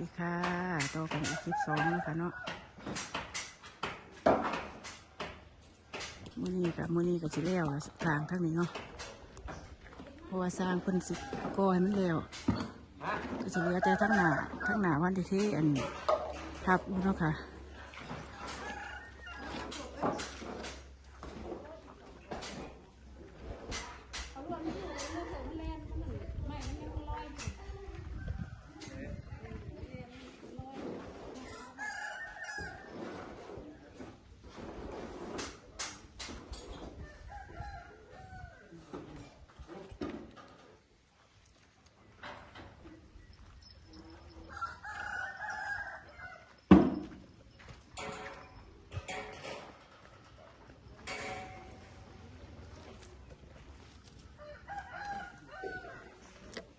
ดีค่ะต่อกันอีกคลิปสองนะคะเนาะมือนี้กับมือนี้กับสิแล้วทางทั้งนี้เนาะเพราะว่าสร้างเพิ่นสิก่อให้มันแล้วก็สิเหลือแต่ทั้งหน้าทั้งหน้าวันที่ที่อันทับเนาะค่ะ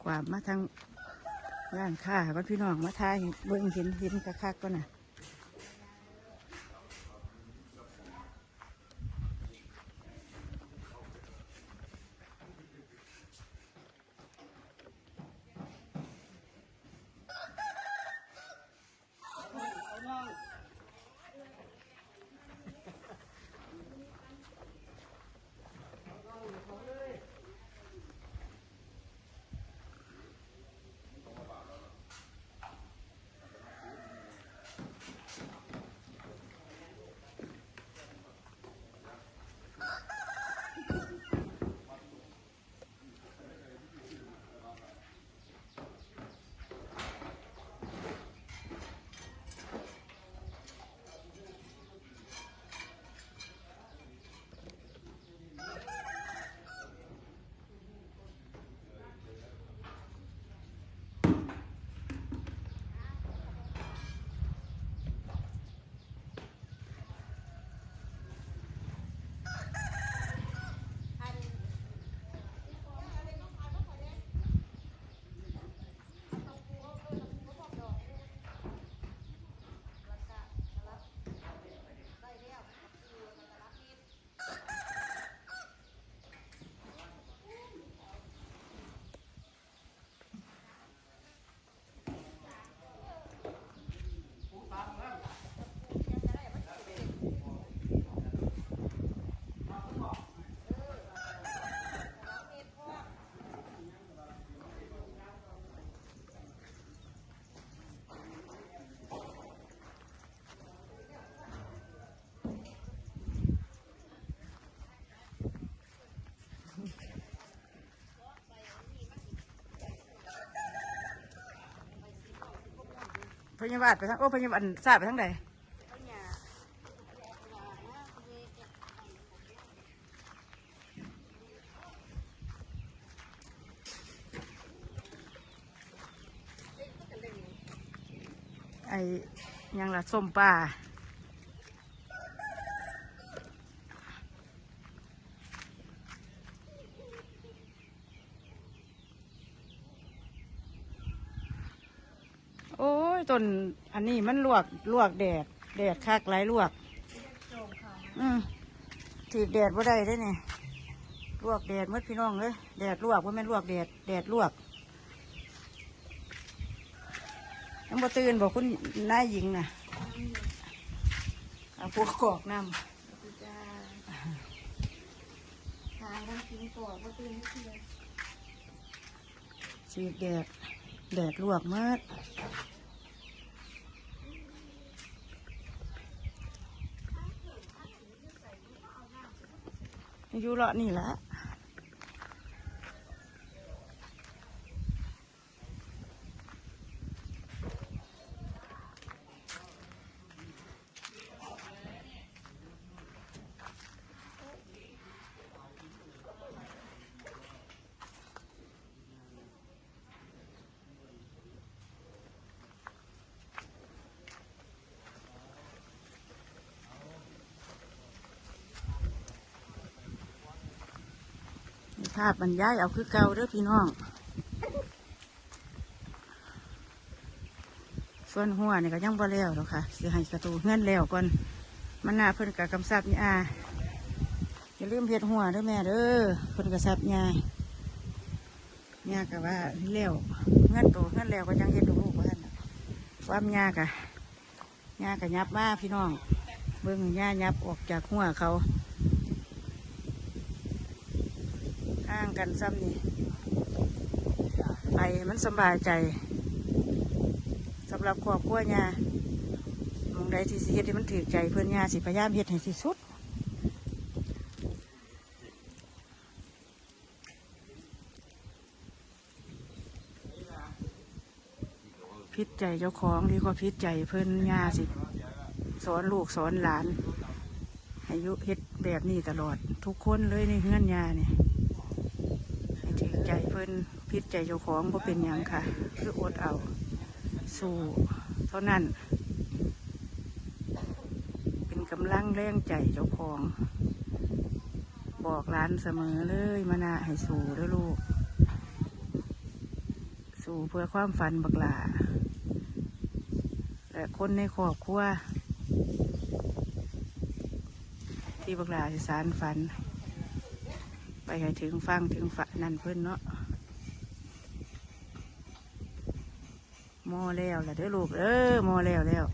กว่ามาทางร้านค้าก็พี่น้องมาทายเบิ่งเห็นเห็นคักๆก็น่ะ พยาบาลไปทางโอ้พยาบาลทราบไปทางใดไอ้ยังละส้มปลาโอ้ยต้ นอันนี้มันลวกลวกแดด แดดคักหลายลวก อืมถีบแดดว่าได้ได้เนี่ยลวกแดดหมดพี่น้องเลยแดดลวกว่าแม่นลวกแดดแดดลวกยังบ่ตื่นบอกคุณนายหญิงน่ะเอาพวกกอกน้จ้าทางทั้งทิ้งก่อนก็ตื่นไม่เที่ยงำถีบแดดแดดลวกหมด อยู่เลาะนี่ละ ภาพบรรยายเอาคือเก่าเด้อพี่น้อง ส่วนหัวนี่ก็ยังบ่แล้วหรอกค่ะสิให้กระตูเงื่อนแล้วก่อนมันหน่าเพิ่นกับกำซับนี่อาอย่าลืมเพ็ดหัวเด้อแม่เด้อเพิ่นกระซับยายยากับว่าแล้วเงื่อนโตเงื่อนแล้วก็ยังเฮ็ดลูกว่าท่านน่ะความยากอะยากะยับมาพี่น้อง เบิ่งหญ้ายับออกจากหัวเขา ห่างกันซ้ำนี่ไปมันสำบายใจสำหรับครอบครัวหญ้ามองใดที่สิเฮ็ดให้มันถือใจเพื่อนหญ้าสิพยายามเฮ็ดให้ที่สุดพิษใจเจ้าของดีกว่าพิษใจเพื่อนหญ้าสิ สอนลูกสอนหลานอายุเฮ็ดแบบนี้ตลอด ทุกคนเลยในเฮือนยาเนี่ยให้ถือใจ เพิ่นพิษใจเจ้าของบ่เป็นหยังค่ะ คืออดเอา สู้เท่านั้น เป็นกำลังแรงใจเจ้าของ บอกหลานเสมอเลยมานาให้สู้ด้อลูก สู้เพื่อความฝันบักหลาและคนในครอบครัวที่บักหลาสิสารฝัน ไปให้ถึงฟังถึงฝันนั่นเพิ่นเนาะมอแล้วล่ะเด้อลูกเออมอแล้วแล้ว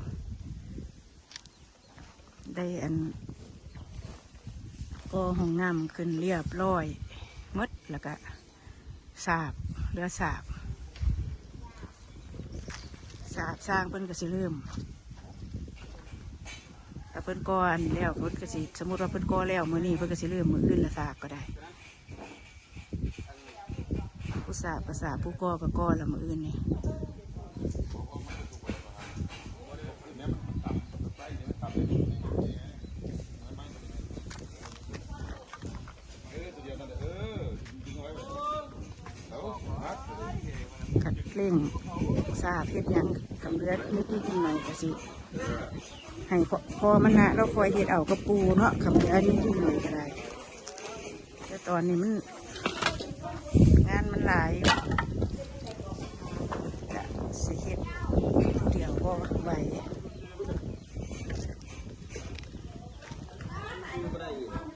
ได้อันก็ห้องน้ำขึ้นเรียบร้อยมดแล้วก็สาบเรือสาบสาบสร้างเพิ่นก็สิเริ่มถ้าเพิ่นก่อนแล้วเพิ่นก็สิสมมติว่าเพิ่นก่อแล้วมื้อนี้เพิ่นก็สิเริ่มมื้ออื่นละสาบก็ได้ ผู้สาบก็สาผู้ก่อก็ก่อละมืออื่นนี่กัดเร่งสาเฮ็ดหยังกำเลือดนิดนิดหน่อยก็สิให้พอพอมันนะเราคอยเห็ดเอากระปูเนาะคำเลือดียวนิดหน่อยก็ได้แต่ตอนนี้มัน มันหลายจะสิเห็ดเดี๋ยวพอไหวค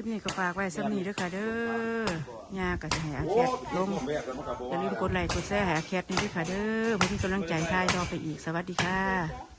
ลิปนี้ก็ฝากไว้สักนี้ด้วยค่ะเด้อยากับให้อาแคทลงอย่าลืมกดไลค์กดแชร์ให้อาแคทนี่ด้วยค่ะเด้อเพื่อที่กำลังใจทายต่อไปอีกสวัสดีค่ะ